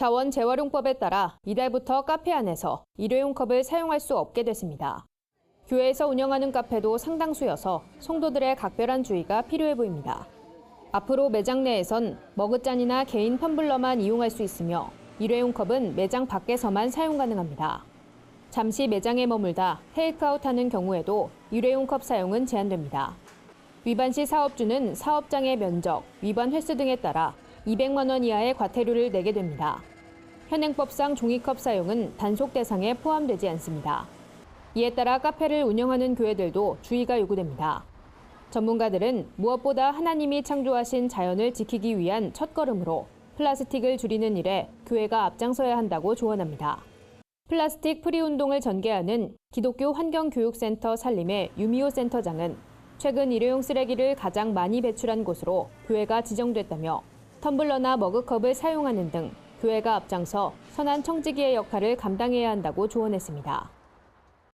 자원 재활용법에 따라 이달부터 카페 안에서 일회용 컵을 사용할 수 없게 됐습니다. 교회에서 운영하는 카페도 상당수여서 성도들의 각별한 주의가 필요해 보입니다. 앞으로 매장 내에선 머그잔이나 개인 텀블러만 이용할 수 있으며 일회용 컵은 매장 밖에서만 사용 가능합니다. 잠시 매장에 머물다 테이크아웃 하는 경우에도 일회용 컵 사용은 제한됩니다. 위반 시 사업주는 사업장의 면적, 위반 횟수 등에 따라 200만 원 이하의 과태료를 내게 됩니다. 현행법상 종이컵 사용은 단속 대상에 포함되지 않습니다. 이에 따라 카페를 운영하는 교회들도 주의가 요구됩니다. 전문가들은 무엇보다 하나님이 창조하신 자연을 지키기 위한 첫걸음으로 플라스틱을 줄이는 일에 교회가 앞장서야 한다고 조언합니다. 플라스틱 프리 운동을 전개하는 기독교 환경교육센터 산림의 유미호 센터장은 최근 일회용 쓰레기를 가장 많이 배출한 곳으로 교회가 지정됐다며 텀블러나 머그컵을 사용하는 등 교회가 앞장서 선한 청지기의 역할을 감당해야 한다고 조언했습니다.